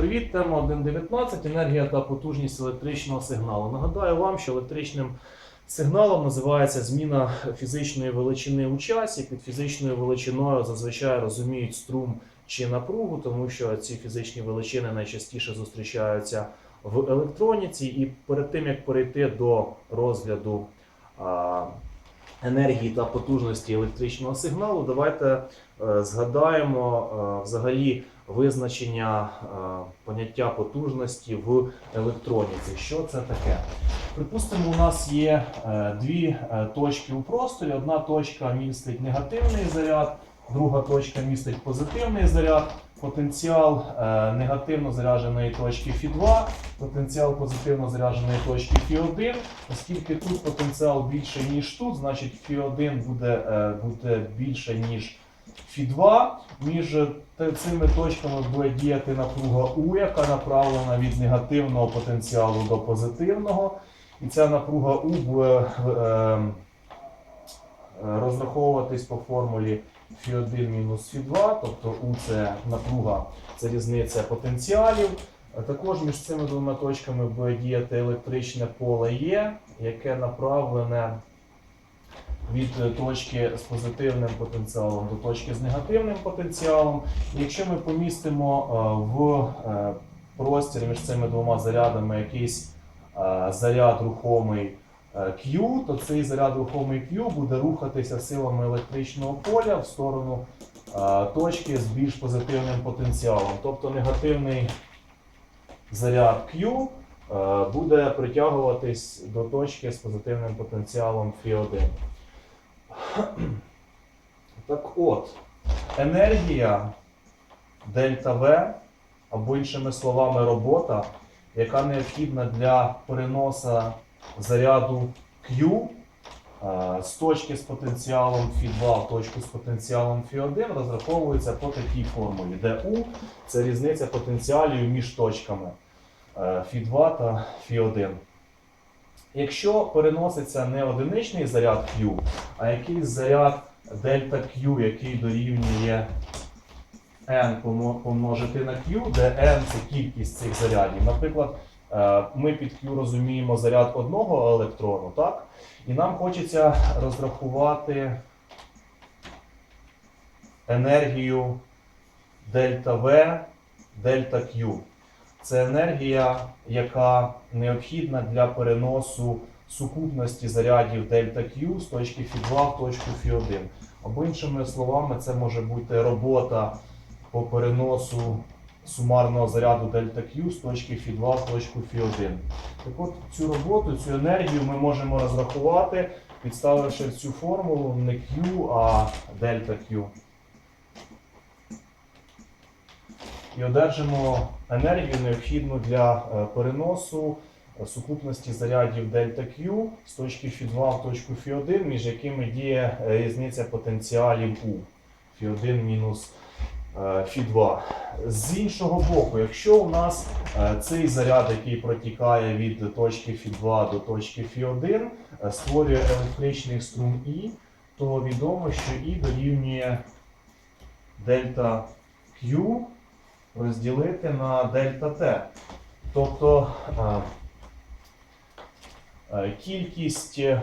Привіт, тема 1.19. Енергія та потужність електричного сигналу. Нагадаю вам, що електричним сигналом називається зміна фізичної величини у часі. Під фізичною величиною зазвичай розуміють струм чи напругу, тому що ці фізичні величини найчастіше зустрічаються в електроніці. І перед тим як перейти до розгляду енергії та потужності електричного сигналу, давайте е, згадаємо е, взагалі визначення е, поняття потужності в електроніці. Що це таке? Припустимо, у нас є е, дві е, точки у просторі. Одна точка містить негативний заряд, друга точка містить позитивний заряд. Потенціал негативно зарядженої точки Фі2, потенціал позитивно зарядженої точки Фі1. Оскільки тут потенціал більше, ніж тут, значить Фі1 буде, буде більше, ніж Фі2. Між цими точками буде діяти напруга У, яка направлена від негативного потенціалу до позитивного. І ця напруга У буде е, е, розраховуватись по формулі Фі1 мінус Фі2, тобто У це напруга, це різниця потенціалів. А Також між цими двома точками буде діяти електричне поле Є, яке направлене від е, точки з позитивним потенціалом до точки з негативним потенціалом. Якщо ми помістимо е, в е, простір між цими двома зарядами якийсь заряд рухомий Q, то цей заряд рухомий Q буде рухатися силами електричного поля в сторону точки з більш позитивним потенціалом. Тобто негативний заряд Q буде притягуватись до точки з позитивним потенціалом Φ1. Так от, енергія дельта В, або іншими словами, робота, яка необхідна для переносу заряду Q е, з точки з потенціалом Фі2 в точку з потенціалом Фі1 розраховується по такій формулі, де У це різниця потенціалів між точками е, Фі2 та Фі1. Якщо переноситься не одиничний заряд Q, а якийсь заряд дельта Q, який дорівнює n помножити на Q, де n це кількість цих зарядів. Наприклад, е, ми під Q розуміємо заряд одного електрону, так? І нам хочеться розрахувати енергію дельта V, дельта Q. Це енергія, яка необхідна для переносу сукупності зарядів дельта Q з точки Фі2 в точку Фі1. Або іншими словами, це може бути робота по переносу сумарного заряду дельта Q з точки Фі2 в точку Фі1. Так от цю роботу, цю енергію ми можемо розрахувати, підставивши цю формулу не Q, а дельта Q. і одержимо енергію необхідну для е, переносу е, сукупності зарядів дельта Q з точки Фі2 в точку Фі1, між якими діє е, різниця потенціалів У Фі1 мінус е, Фі2. З іншого боку, якщо у нас цей заряд, який протікає від точки Фі2 до точки Фі1, е, створює електричний струм І, то відомо, що І дорівнює дельта Q розділити на дельта Т. Тобто кількість е,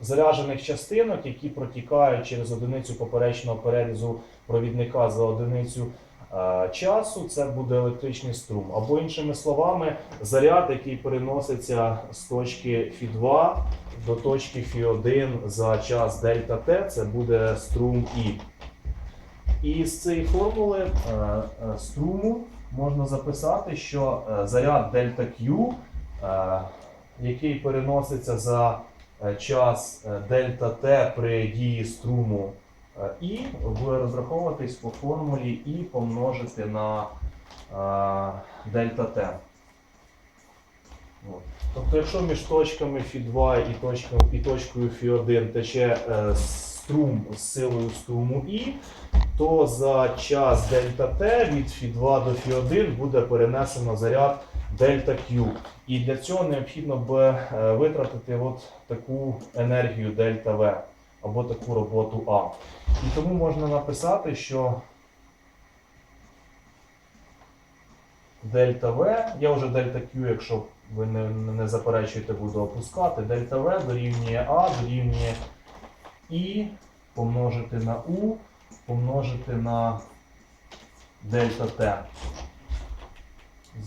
заряджених частинок, які протікають через одиницю поперечного перерізу провідника за одиницю часу, це буде електричний струм. Або іншими словами, заряд, який переноситься з точки Фі2 до точки Фі1 за час дельта Т, це буде струм І. І з цієї формули е, е, струму можна записати, що е, заряд дельта Q, який переноситься за час дельта T при дії струму І, буде розраховуватись по формулі І помножити на дельта. От. Тобто, якщо між точками Фі2 і точкою, і точкою Фі1 тече струм з силою струму І, то за час дельта Т від Фі2 до Фі1 буде перенесено заряд дельта Q. І для цього необхідно буде е, витратити от таку енергію дельта В або таку роботу А. І тому можна написати, що дельта В. Я вже дельта Q, якщо ви не, не заперечуєте, буду опускати. Дельта В дорівнює А, дорівнює І помножити на У, помножити на дельта Т.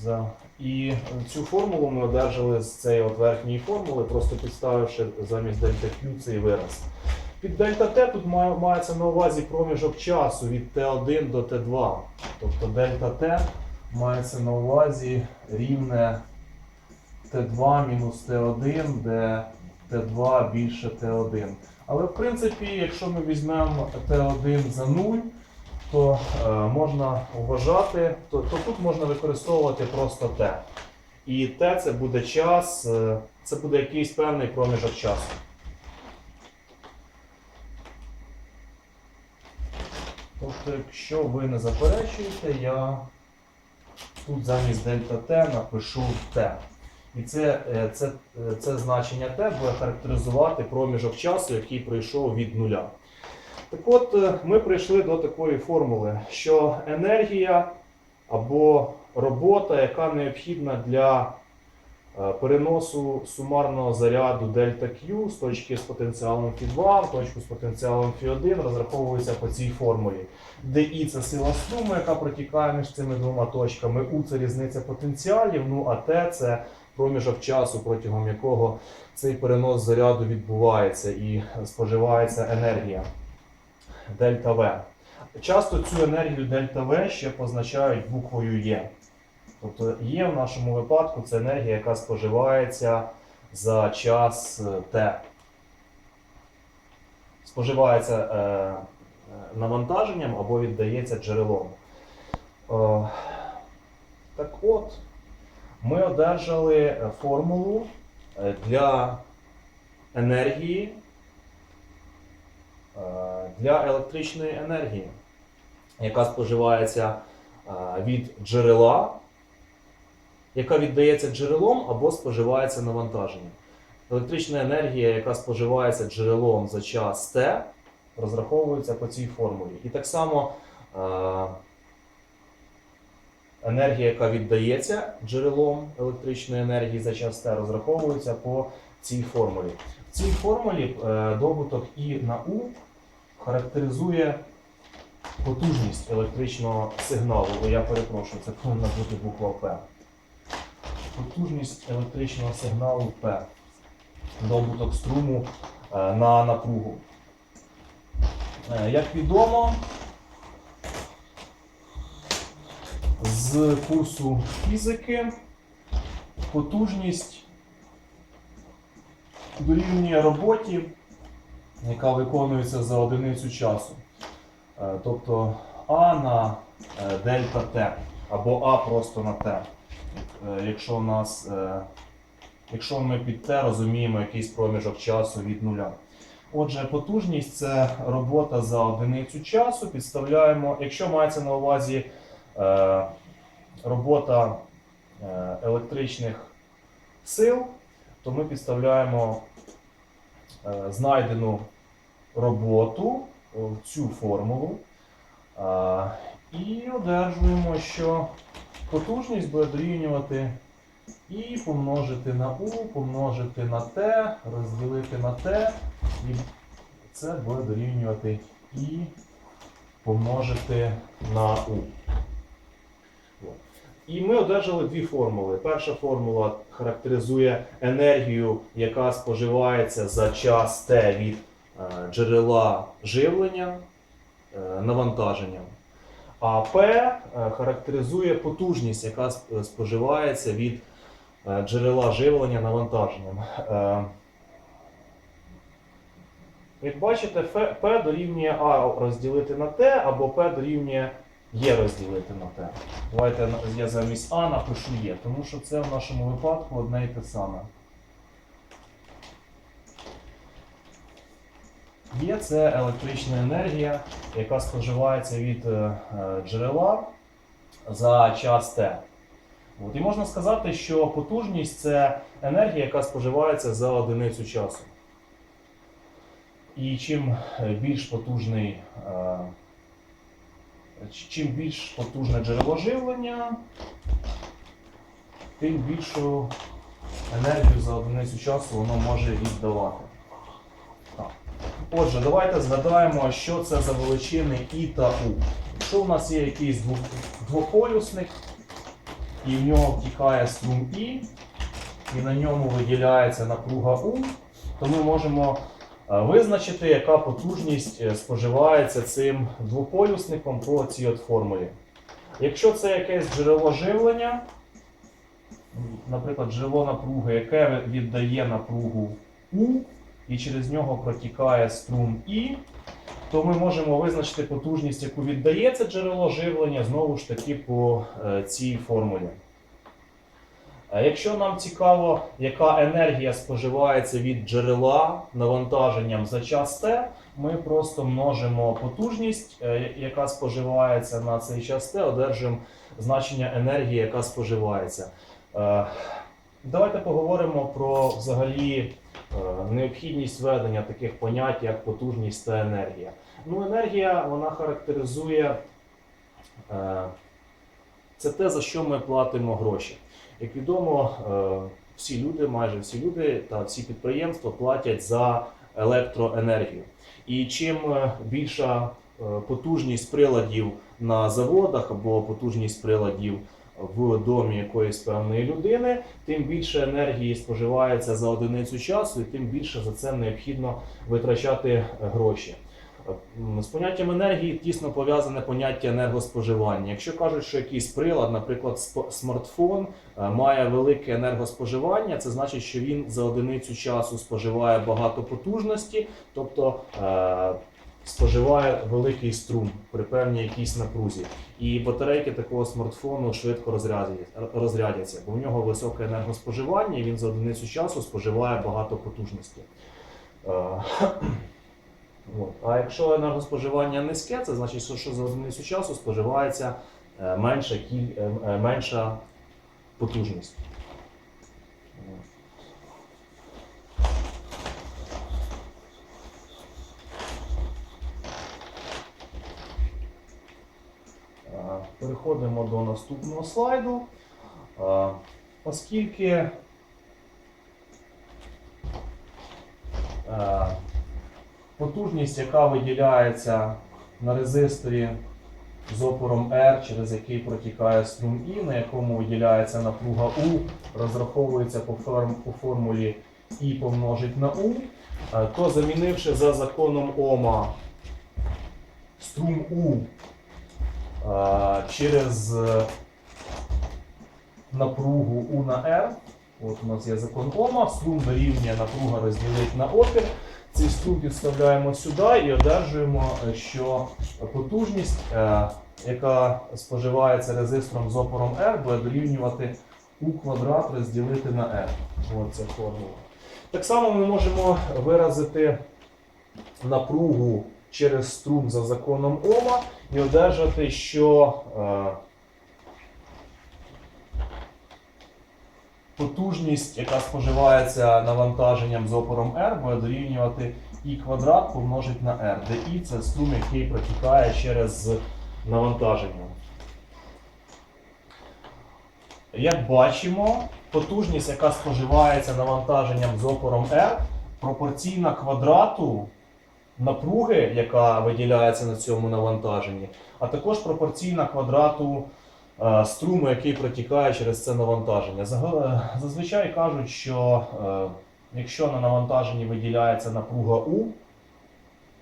За... І цю формулу ми одержали з цієї от верхньої формули, просто підставивши замість дельта Q цей вираз. Під дельта Т тут мається на увазі проміжок часу від Т1 до Т2. Тобто дельта Т мається на увазі рівне Т2 мінус Т1, де Т2 більше Т1. Але в принципі, якщо ми візьмемо Т1 за 0, то е, можна вважати, то, то тут можна використовувати просто Т. І Т це буде час, е, це буде якийсь певний проміжок часу. Тобто, якщо ви не заперечуєте, я тут замість дельта Т напишу Т. І це, е, це, е, це значення Т буде характеризувати проміжок часу, який пройшов від нуля. Так от, е, ми прийшли до такої формули, що енергія або робота, яка необхідна для переносу сумарного заряду дельта Q з точки з потенціалом Фі2 в точку з потенціалом Фі1 розраховується по цій формулі, де І це сила струму, яка протікає між цими двома точками, У це різниця потенціалів, ну а Т це проміжок часу, протягом якого цей перенос заряду відбувається і споживається енергія дельта В. Часто цю енергію дельта В ще позначають буквою Є. Тобто Є в нашому випадку це енергія, яка споживається за час е, Т. Споживається е, е, навантаженням або віддається джерелом. Е, так от, ми одержали е, формулу е, для енергії е, для електричної енергії, яка споживається від джерела, яка віддається джерелом або споживається навантаженням. Електрична енергія, яка споживається джерелом за час Т, розраховується по цій формулі. І так само енергія, яка віддається джерелом електричної енергії за час Т, розраховується по цій формулі. В цій формулі е, добуток І на У характеризує потужність електричного сигналу. О, Я перепрошую, це повинна бути буква П. Потужність електричного сигналу П. Добуток струму е, на напругу. Е, Як відомо, з курсу фізики потужність дорівнює роботі, яка виконується за одиницю часу. Е, Тобто А на е, дельта Т або А просто на Т. Е, Якщо, у нас, якщо ми під Т розуміємо якийсь проміжок часу від нуля. Отже, потужність це робота за одиницю часу. Підставляємо, якщо мається на увазі робота е, електричних сил, то ми підставляємо е, знайдену роботу в цю формулу е, і одержуємо, що потужність буде дорівнювати І помножити на У, помножити на Т, розділити на Т, і це буде дорівнювати І помножити на У. І ми одержали дві формули. Перша формула характеризує енергію, яка споживається за час Т від е, джерела живлення е, навантаженням. А П е, характеризує потужність, яка споживається від е, джерела живлення навантаженням. Е, Як бачите, П дорівнює А розділити на Т, або П дорівнює Є розділити на Т. Давайте я замість А напишу Є, тому що це в нашому випадку одне і те саме. Є це електрична енергія, яка споживається від е, джерела за час Т. От. І можна сказати, що потужність це енергія, яка споживається за одиницю часу. І чим е, більш потужний, е, чим більш потужне джерело живлення, тим більшу енергію за одиницю часу воно може віддавати. Отже, давайте згадаємо, що це за величини І та У. Якщо у нас є якийсь двополюсник, і в нього втікає струм І, і на ньому виділяється напруга У, то ми можемо визначити, яка потужність е, споживається цим двополюсником по цій от формулі. Якщо це якесь джерело живлення, наприклад, джерело напруги, яке віддає напругу У, і через нього протікає струм І, то ми можемо визначити потужність, яку віддає це джерело живлення, знову ж таки по е, цій формулі. Якщо нам цікаво, яка енергія споживається від джерела навантаженням за час Т, ми просто множимо потужність, е, яка споживається на цей час Т, одержуємо значення енергії, яка споживається. Е, Давайте поговоримо про взагалі е, необхідність введення таких понять, як потужність та енергія. Ну, енергія вона характеризує це те, за що ми платимо гроші. Як відомо, е, всі люди, майже всі люди та всі підприємства платять за електроенергію. І чим е, більша е, потужність приладів на заводах або потужність приладів в домі якоїсь певної людини, тим більше енергії споживається за одиницю часу, і тим більше за це необхідно витрачати гроші. М, З поняттям енергії тісно пов'язане поняття енергоспоживання. Якщо кажуть, що якийсь прилад, наприклад, смартфон, е, має велике енергоспоживання, це значить, що він за одиницю часу споживає багато потужності, тобто е, споживає великий струм при певній якійсь напрузі. І батарейки такого смартфону швидко розрядяться, бо в нього високе енергоспоживання, і він за одиницю часу споживає багато потужності. Е, От. А якщо енергоспоживання низьке, це значить, що- за одиницю часу споживається е, менша, кіль... е, е, менша потужність. Переходимо до наступного слайду. Оскільки потужність, яка виділяється на резисторі з опором R, через який протікає струм І, на якому виділяється напруга У, розраховується по, форм- по формулі І помножить на У, е, то замінивши за законом Ома струм У е, через напругу У на R, от у нас є закон Ома, струм дорівнює напруга розділить на опір. Цей струм підставляємо сюди і одержуємо, е, що потужність, е, яка споживається резистором з опором R, буде дорівнювати U квадрат розділити на R. Ось ця формула. Так само ми можемо виразити напругу через струм за законом Ома і одержати, що потужність, яка споживається навантаженням з опором R, буде дорівнювати І квадрат помножить на R, де І це струм, який протікає через навантаження. Як бачимо, потужність, яка споживається навантаженням з опором R, пропорційна квадрату напруги, яка виділяється на цьому навантаженні, а також пропорційна квадрату струму, який протікає через це навантаження. Е, Зазвичай кажуть, що е, якщо на навантаженні виділяється напруга У,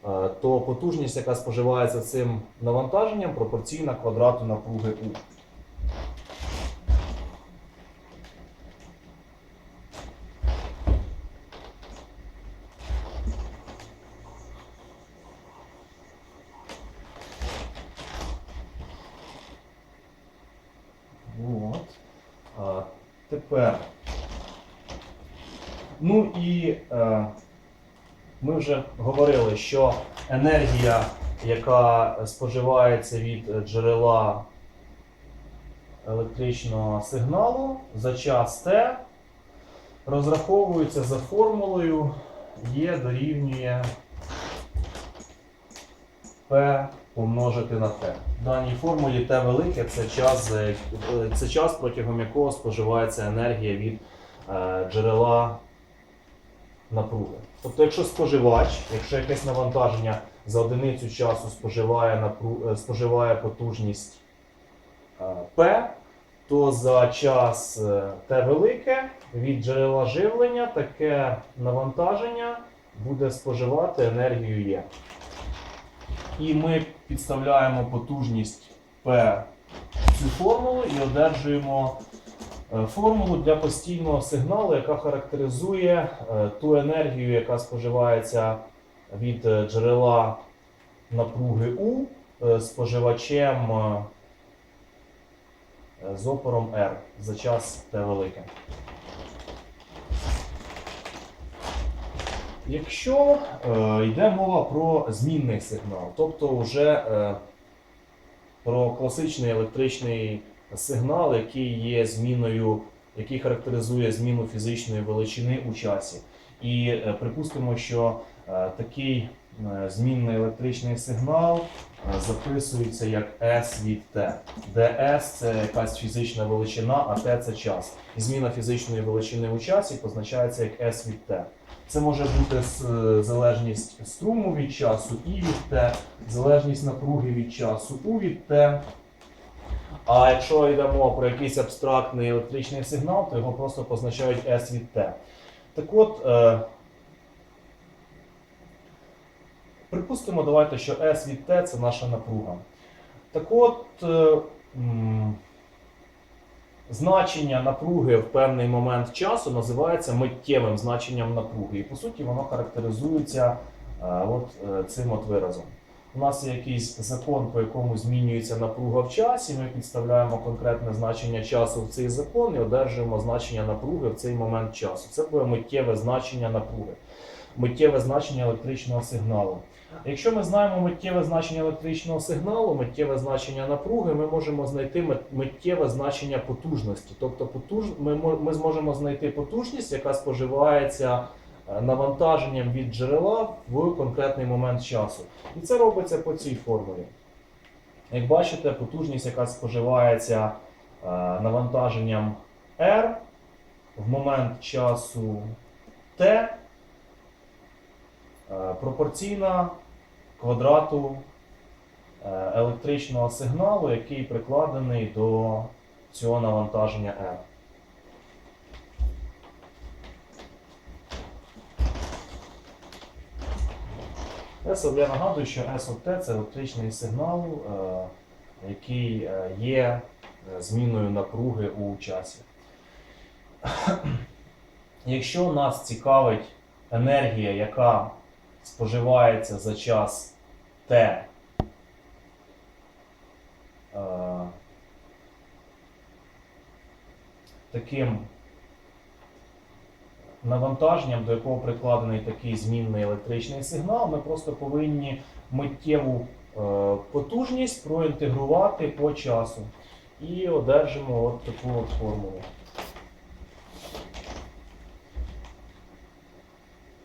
е, то потужність, яка споживається цим навантаженням, пропорційна квадрату напруги У. От. А, тепер. Ну і е, ми вже говорили, що енергія, яка споживається від джерела електричного сигналу за час Т, розраховується за формулою Е дорівнює P помножити на Т. В даній формулі Т велике це час, як- е, це час, протягом якого споживається енергія від е, джерела напруги. Тобто, якщо споживач, якщо якесь навантаження за одиницю часу споживає, напру... е, споживає потужність е, P, то за час е, Т велике від джерела живлення таке навантаження буде споживати енергію Є. І ми підставляємо потужність P в цю формулу і одержуємо е, формулу для постійного сигналу, яка характеризує е, ту енергію, яка споживається від е, джерела напруги е, споживачем з опором R за час Т велике. Якщо е, йде мова про змінний сигнал, тобто вже е, про класичний електричний сигнал, який є зміною, який характеризує зміну фізичної величини у часі. І е, припустимо, що е, такий е, змінний електричний сигнал записується як S від T, де S це якась фізична величина, а T це час. І зміна фізичної величини у часі позначається як S від T. Це може бути е, залежність струму від часу і від Т, залежність напруги від часу У від Т. А якщо йде мова про якийсь абстрактний електричний сигнал, то його просто позначають S від T. Так от, е, припустимо, давайте, що S від T це наша напруга. Так от, е, значення напруги в певний момент часу називається миттєвим значенням напруги. І по суті воно характеризується е, от, е, цим от виразом. У нас є якийсь закон, по якому змінюється напруга в часі. Ми підставляємо конкретне значення часу в цей закон і одержуємо значення напруги в цей момент часу. Це буде миттєве значення напруги, миттєве значення електричного сигналу. Якщо ми знаємо миттєве значення електричного сигналу, миттєве значення напруги, ми можемо знайти миттєве значення потужності. Тобто потуж... ми, ми зможемо знайти потужність, яка споживається е, навантаженням від джерела в конкретний момент часу. І це робиться по цій формулі. Як бачите, потужність, яка споживається е, навантаженням R в момент часу T, е, пропорційна квадрату е, електричного сигналу, який прикладений до цього навантаження R. S, я нагадую, що S от це електричний сигнал, е, який е, є зміною напруги у часі. Якщо нас цікавить енергія, яка споживається за час T е, таким навантаженням, до якого прикладений такий змінний електричний сигнал, ми просто повинні миттєву е, потужність проінтегрувати по часу. І одержимо от таку от формулу.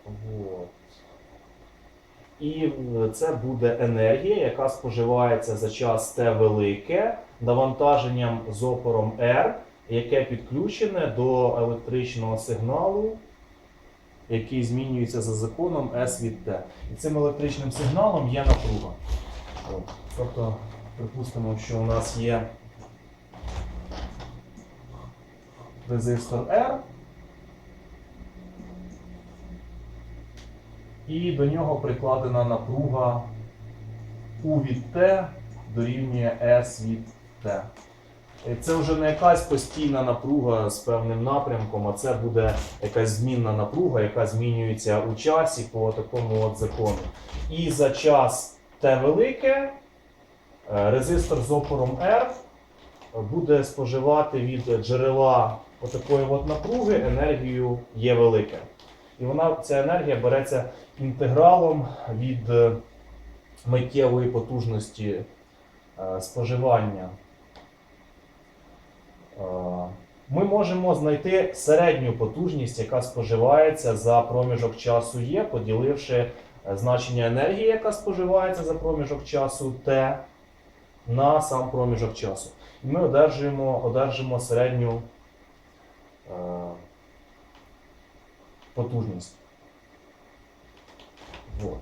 Вот. І це буде енергія, яка споживається за час Т велике навантаженням з опором R, яке підключене до електричного сигналу, який змінюється за законом S від T. І цим електричним сигналом є напруга. Тобто, припустимо, що у нас є резистор R. І до нього прикладена напруга U від T дорівнює S від T. Е, Це вже не якась постійна напруга з певним напрямком, а це буде якась змінна напруга, яка змінюється у часі по такому от закону. І за час T велике е, резистор з опором R буде споживати від джерела отакої от напруги енергію Є велике. І вона, ця енергія береться інтегралом від е, миттєвої потужності е, споживання. Е, Ми можемо знайти середню потужність, яка споживається за проміжок часу Є, поділивши значення енергії, яка споживається за проміжок часу Т, на сам проміжок часу. І ми одержуємо, одержимо середню потужність. Вот.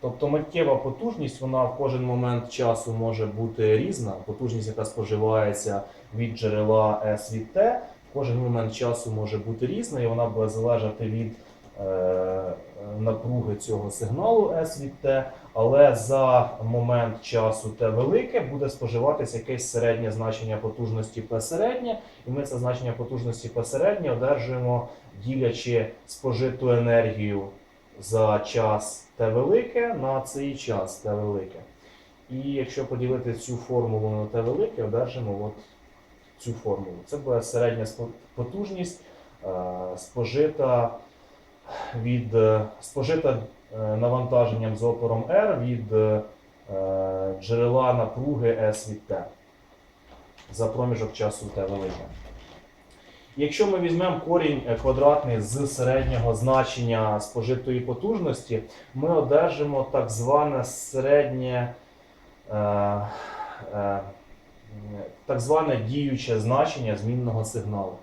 Тобто миттєва потужність, вона в кожен момент часу може бути різна. Потужність, яка споживається від джерела S від T, в кожен момент часу може бути різна, і вона буде залежати від е, напруги цього сигналу S від T, але за момент часу T велике буде споживатися якесь середнє значення потужності P середнє, і ми це значення потужності P середнє одержуємо, ділячи спожиту енергію за час Т велике на цей час Т велике. І якщо поділити цю формулу на Т велике, одержимо от цю формулу. Це буде середня потужність е, спожита від е, спожита е, навантаженням з опором R від джерела напруги S від T за проміжок часу Т велике. Якщо ми візьмемо корінь е, квадратний з середнього значення спожитої потужності, ми одержимо так зване середнє, е, е, так зване діюче значення змінного сигналу.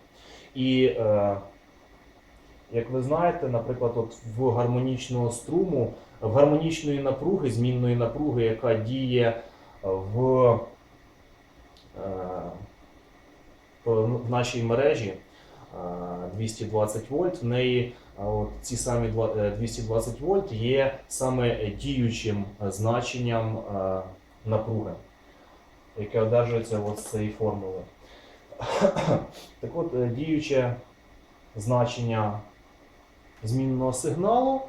І е, як ви знаєте, наприклад, от в гармонічного струму, в гармонічної напруги, змінної напруги, яка діє в, е, в нашій мережі е, 220 вольт, в неї е, ці самі е, 220 вольт є саме діючим е, значенням е, напруги, яке одержується з цієї формули. Так от, е, діюче значення змінного сигналу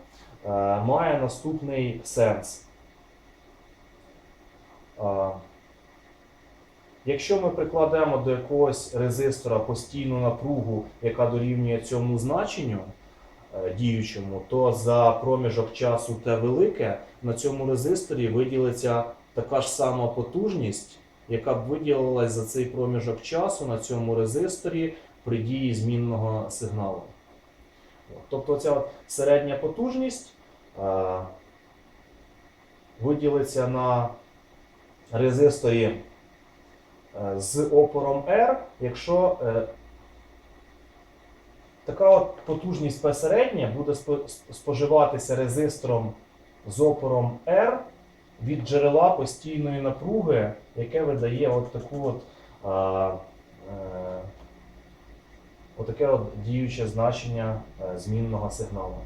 е, має наступний сенс. Якщо ми прикладемо до якогось резистора постійну напругу, яка дорівнює цьому значенню е, діючому, то за проміжок часу Т велике на цьому резисторі виділиться така ж сама потужність, яка б виділилась за цей проміжок часу на цьому резисторі при дії змінного сигналу. Тобто ця середня потужність е, виділиться на резисторі з опором R, якщо е, така от потужність P середня буде споживатися резистором з опором R від джерела постійної напруги, яке видає от таку от, е, отаке от діюче значення е, змінного сигналу.